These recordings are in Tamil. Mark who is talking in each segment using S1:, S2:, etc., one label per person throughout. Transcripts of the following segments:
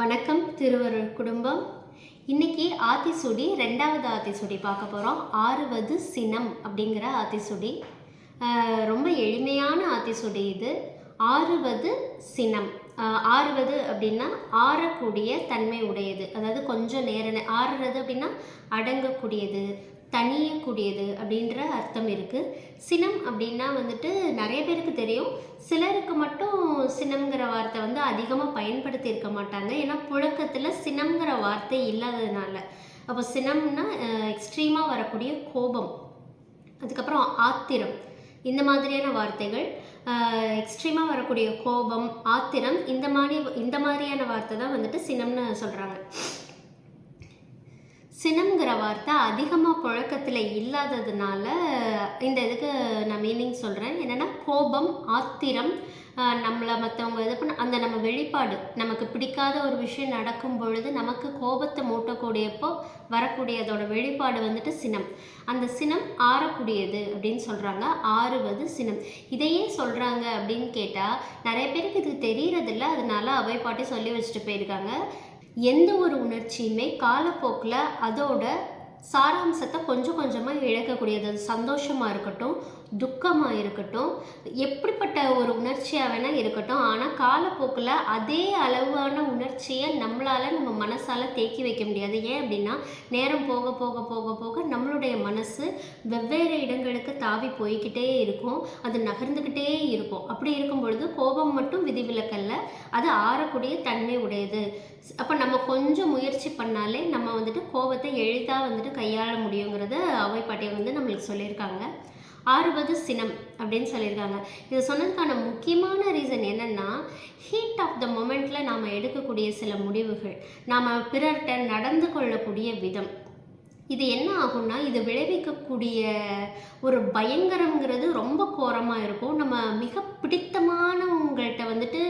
S1: வணக்கம் திருவருள் குடும்பம். இன்னைக்கு ஆத்திசுடி ரெண்டாவது ஆத்திசுடி பார்க்க போகிறோம் ஆறுவது சினம் அப்படிங்கிற ஆத்திசுடி. ரொம்ப எளிமையான ஆத்திசுடி இது. ஆறுவது சினம். ஆறுவது அப்படின்னா ஆறக்கூடிய தன்மை உடையது. அதாவது கொஞ்சம் நேர ஆறுறது அப்படின்னா அடங்கக்கூடியது. தனியக்கூடியது அப்படின்ற அர்த்தம் இருக்குது சினம் அப்படின்னா வந்துட்டு நிறைய பேருக்கு தெரியும். சிலருக்கு மட்டும் சினம்ங்கிற வார்த்தை வந்து அதிகமாக பயன்படுத்தி இருக்க மாட்டாங்க. ஏன்னா புழக்கத்தில் சினம்ங்கிற வார்த்தை இல்லாததுனால. அப்போ சினம்னா எக்ஸ்ட்ரீமாக வரக்கூடிய கோபம். அதுக்கப்புறம் ஆத்திரம். இந்த மாதிரியான வார்த்தைகள் எக்ஸ்ட்ரீமாக வரக்கூடிய கோபம் ஆத்திரம் இந்த மாதிரி இந்த மாதிரியான வார்த்தை தான் வந்துட்டு சினம்னு சொல்கிறாங்க சினம்ங்கிற வார்த்தை அதிகமாக புழக்கத்தில் இல்லாததுனால இந்த இதுக்கு நான் மீனிங் சொல்கிறேன் என்னென்னா கோபம் ஆத்திரம் நம்மளை மற்றவங்க இது பண்ண அந்த நம்ம வெளிப்பாடு நமக்கு பிடிக்காத ஒரு விஷயம் நடக்கும் பொழுது நமக்கு கோபத்தை மூட்டக்கூடியப்போ வரக்கூடிய அதோட வெளிப்பாடு வந்துட்டு சினம். அந்த சினம் ஆறக்கூடியது அப்படின்னு சொல்கிறாங்க ஆறுவது சினம். இதையே சொல்கிறாங்க அப்படின்னு கேட்டால் நிறைய பேருக்கு இது தெரியறதில்ல. அதனால அவை பாட்டி சொல்லி வச்சுட்டு போயிருக்காங்க. எந்த ஒரு உணர்ச்சியுமே காலப்போக்கில் அதோட சாராம்சத்தை கொஞ்சம் கொஞ்சமாக இழக்கக்கூடியது. அது சந்தோஷமாக இருக்கட்டும் துக்கமாக இருக்கட்டும் எப்படிப்பட்ட ஒரு உணர்ச்சியாக வேணால் இருக்கட்டும். ஆனால் காலப்போக்கில் அதே அளவான உணர்ச்சியை நம்மளால் நம்ம மனசால் தேக்கி வைக்க முடியாது. ஏன் அப்படின்னா நேரம் போக போக போக போக நம்மளுடைய மனசு வெவ்வேறு இடங்களுக்கு தாவி போய்க்கிட்டே இருக்கும். அது நகர்ந்துக்கிட்டே இருக்கும். அப்படி இருக்கும் பொழுது கோபம் மட்டும் விதிவிலக்கல்ல. அது ஆறக்கூடிய தன்மை உடையது. அப்போ நம்ம கொஞ்சம் முயற்சி பண்ணாலே நம்ம வந்துட்டு கோபத்தை எளிதாக வந்துட்டு கையாள முடியுங்கிறத அவை வந்து நம்மளுக்கு சொல்லியிருக்காங்க. ஆறுவது சினம் அப்படின்னு சொல்லியிருக்காங்க. இது சொன்னதுக்கான முக்கியமான ரீசன் என்னென்னா ஹீட் ஆஃப் த மொமெண்ட்டில் நாம் எடுக்கக்கூடிய சில முடிவுகள் நாம் பிறர்கிட்ட நடந்து கொள்ளக்கூடிய விதம். இது என்ன ஆகும்னா இது விளைவிக்கக்கூடிய ஒரு பயங்கரங்கிறது ரொம்ப கோரமாக இருக்கும். நம்ம மிக பிடித்தமானவங்கள்ட்ட வந்துட்டு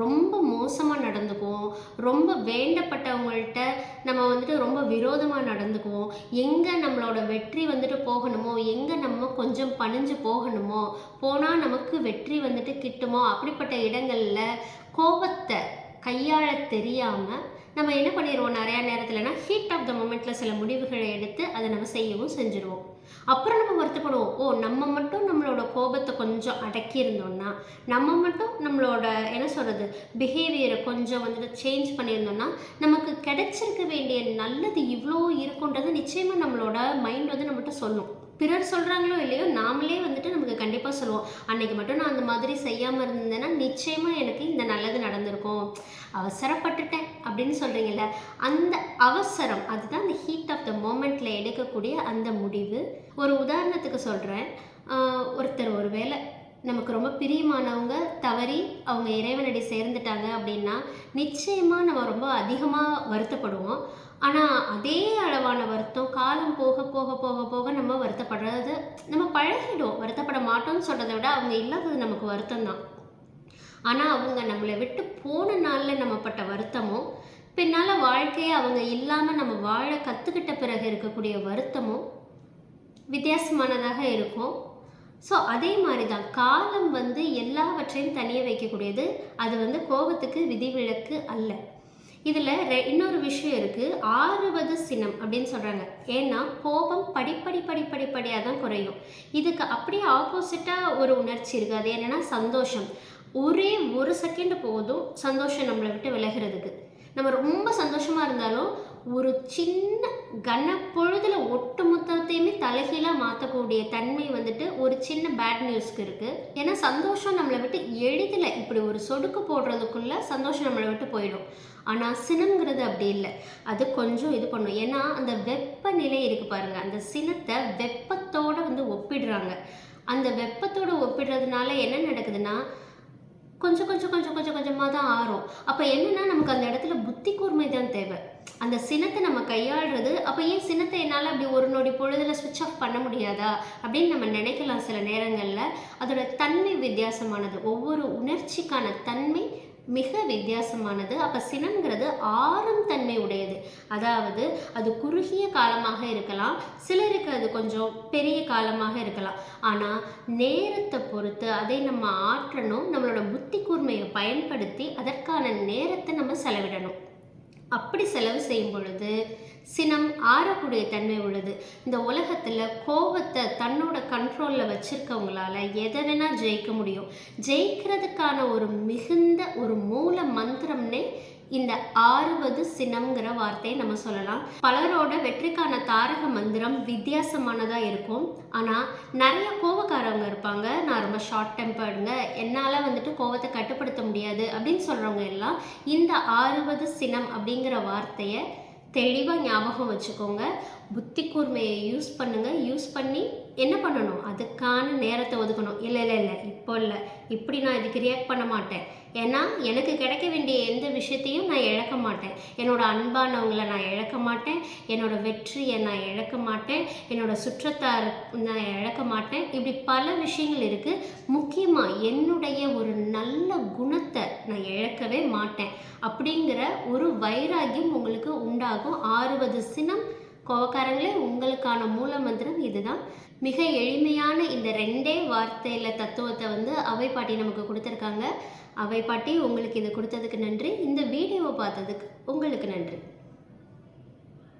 S1: ரொம்ப மோசமாக நடந்துக்குவோம். ரொம்ப வேண்டப்பட்டவங்கள்ட்ட நம்ம வந்துட்டு ரொம்ப விரோதமாக நடந்துக்குவோம். எங்கே நம்மளோட வெற்றி வந்துட்டு போகணுமோ எங்கே நம்ம கொஞ்சம் பணிஞ்சு போகணுமோ போனால் நமக்கு வெற்றி வந்துட்டு கிட்டுமோ அப்படிப்பட்ட இடங்களில் கோபத்தை கையாள தெரியாமல் நம்ம என்ன பண்ணிடுவோம் நிறையா நேரத்தில்னா ஹீட் ஆஃப் த மூமெண்ட்டில் சில முடிவுகளை எடுத்து அதை நம்ம செய்யவும் செஞ்சுருவோம். அப்புறம் நம்ம வருத்தப்படுவோம். ஓ நம்ம மட்டும் நம்மளோட கோபத்தை கொஞ்சம் அடக்கியிருந்தோம்னா நம்ம மட்டும் நம்மளோட என்ன சொல்கிறது பிஹேவியரை கொஞ்சம் வந்துட்டு சேஞ்ச் பண்ணியிருந்தோம்னா நமக்கு கிடைச்சிருக்க வேண்டிய நல்லது இவ்வளோ இருக்குன்றது நிச்சயமாக நம்மளோட மைண்ட் வந்து நம்மகிட்ட சொல்லும். பிறர் சொல்கிறாங்களோ இல்லையோ நாமளே வந்துட்டு நமக்கு கண்டிப்பாக சொல்லுவோம். அன்னைக்கு மட்டும் நான் அந்த மாதிரி செய்யாமல் இருந்தேன்னா நிச்சயமாக எனக்கு இந்த நல்லது நடந்திருக்கும். அவசரப்பட்டுட்டேன் அப்படின்னு சொல்கிறீங்கல்ல அந்த அவசரம் அதுதான் அந்த ஹீட் ஆஃப் த மோமெண்ட்டில் எடுக்கக்கூடிய அந்த முடிவு. ஒரு உதாரணத்துக்கு சொல்கிறேன் ஒருத்தர் ஒரு வேளை நமக்கு ரொம்ப பிரியமானவங்க தவறி அவங்க இறைவனடி சேர்ந்துட்டாங்க அப்படின்னா நிச்சயமாக நம்ம ரொம்ப அதிகமாக வருத்தப்படுவோம். ஆனால் அதே அளவான வருத்தம் காலம் போக போக போக போக நம்ம வருத்தப்படுறது நம்ம பழகிடும் வருத்தப்பட மாட்டோம்னு சொல்கிறத விட அவங்க இல்லாதது நமக்கு வருத்தம் தான் ஆனால் அவங்க நம்மளை விட்டு போன நாளில் நம்ம பட்ட வருத்தமும் பின்னால் வாழ்க்கையை அவங்க இல்லாமல் நம்ம வாழ கற்றுக்கிட்ட பிறகு இருக்கக்கூடிய வருத்தமும் வித்தியாசமானதாக இருக்கும். ஸோ அதே மாதிரி தான் காலம் வந்து எல்லாவற்றையும் தனிய வைக்கக்கூடியது. அது வந்து கோபத்துக்கு விதிவிலக்கு அல்ல. இதில் ரெ இன்னொரு விஷயம் இருக்குது ஆறுவது சினம் அப்படின்னு சொல்கிறாங்க ஏன்னா கோபம் படிப்படி படிப்படிப்படியாக தான் குறையும். இதுக்கு அப்படியே ஆப்போசிட்டாக ஒரு உணர்ச்சி இருக்குது அது என்னென்னா சந்தோஷம். ஒரே ஒரு செகண்ட் போதும் சந்தோஷம் நம்மளை விட்டு விலகிறதுக்கு. நம்ம ரொம்ப சந்தோஷமாக இருந்தாலும் ஒரு சின்ன கனப்பொழுதில் ஒட்டு மொத்தத்தையுமே தலைகீழாக மாற்றக்கூடிய தன்மை வந்துட்டு ஒரு சின்ன பேட் நியூஸ்க்கு இருக்குது ஏன்னா சந்தோஷம் நம்மளை விட்டு எளிதில் இப்படி ஒரு சொடுக்கு போடுறதுக்குள்ளே சந்தோஷம் நம்மளை விட்டு போயிடும். ஆனால் சினம்ங்கிறது அப்படி இல்லை. அது கொஞ்சம் இது பண்ணும். ஏன்னா அந்த வெப்பநிலை இருக்குது பாருங்கள் அந்த சினத்தை வெப்பத்தோடு வந்து ஒப்பிடுறாங்க. அந்த வெப்பத்தோடு ஒப்பிடுறதுனால என்ன நடக்குதுன்னா கொஞ்சம் கொஞ்சம் கொஞ்சம் கொஞ்சம் கொஞ்சமாக தான் ஆறும். அப்போ என்னென்னா நமக்கு அந்த இடத்துல புத்தி கூர்மை தான் தேவை. அந்த சினத்தை நம்ம கையாளுறது அப்போ ஏன் சினத்தை என்னால் அப்படி ஒரு நொடி பொழுதில் சுவிட்ச் ஆஃப் பண்ண முடியாதா? அப்படின்னு நம்ம நினைக்கலாம் சில நேரங்களில். அதோட தன்மை வித்தியாசமானது. ஒவ்வொரு உணர்ச்சிக்கான தன்மை மிக வித்தியாசமானது. அப்போ சினம்ங்கிறது ஆறும் தன்மை உடையது. அதாவது அது குறுகிய காலமாக இருக்கலாம் சிலருக்கு அது கொஞ்சம் பெரிய காலமாக இருக்கலாம். ஆனால் நேரத்தை பொறுத்து அதை நம்ம ஆற்றணும் நம்மளோட புத்தி கூர்மையை பயன்படுத்தி அதற்கான நேரத்தை நம்ம செலவிடணும். அப்படி செலவு செய்யும் பொழுது சினம் ஆறக்கூடிய தன்மை உள்ளது. இந்த உலகத்தில் கோபத்தை தன்னோட கண்ட்ரோலில் வச்சுருக்கவங்களால எதை வேணால் ஜெயிக்க முடியும். ஜெயிக்கிறதுக்கான ஒரு மிகுந்த ஒரு மூல மந்திரம்னே இந்த ஆறுவது சினம்ங்கிற வார்த்தையை நம்ம சொல்லலாம். பலரோட வெற்றிக்கான தாரக மந்திரம் வித்தியாசமானதாக இருக்கும். ஆனால் நிறைய கோவக்காரவங்க இருப்பாங்க. நான் ரொம்ப ஷார்ட் டெம்பர்டுங்க என்னால் வந்துட்டு கோவத்தை கட்டுப்படுத்த முடியாது அப்படின்னு சொல்கிறவங்க எல்லாம் இந்த ஆறுவது சினம் அப்படிங்கிற வார்த்தையை தெளிவாக ஞாபகம் வச்சுக்கோங்க. புத்தி கூர்மையை யூஸ் பண்ணுங்கள் யூஸ் பண்ணி என்ன பண்ணணும்? அதுக்கான நேரத்தை ஒதுக்கணும். இல்லை இல்லை இல்லை. இப்போ இல்லை. இப்படி நான் இதுக்கு ரியாக்ட் பண்ண மாட்டேன். ஏன்னா எனக்கு கிடைக்க வேண்டிய எந்த விஷயத்தையும் நான் இழக்க மாட்டேன். என்னோட அன்பானவங்களை நான் இழக்க மாட்டேன். என்னோட வெற்றியை நான் இழக்க மாட்டேன். என்னோட சுற்றத்தார் நான் இழக்க மாட்டேன். இப்படி பல விஷயங்கள் இருக்குது முக்கியமாக என்னுடைய ஒரு நல்ல குணத்தை நான் இழக்கவே மாட்டேன். அப்படிங்கிற ஒரு வைராகியம் உங்களுக்கு உண்டாகும். ஆறுவது சினம் கோவக்காரங்களே உங்களுக்கான மூல மந்திரம் இதுதான். மிக எளிமையான இந்த ரெண்டே வார்த்தையில் தத்துவத்தை வந்து அவை பாட்டி நமக்கு கொடுத்துருக்காங்க. அவை பாட்டி உங்களுக்கு இதை கொடுத்ததுக்கு நன்றி. இந்த வீடியோவை பார்த்ததுக்கு உங்களுக்கு நன்றி.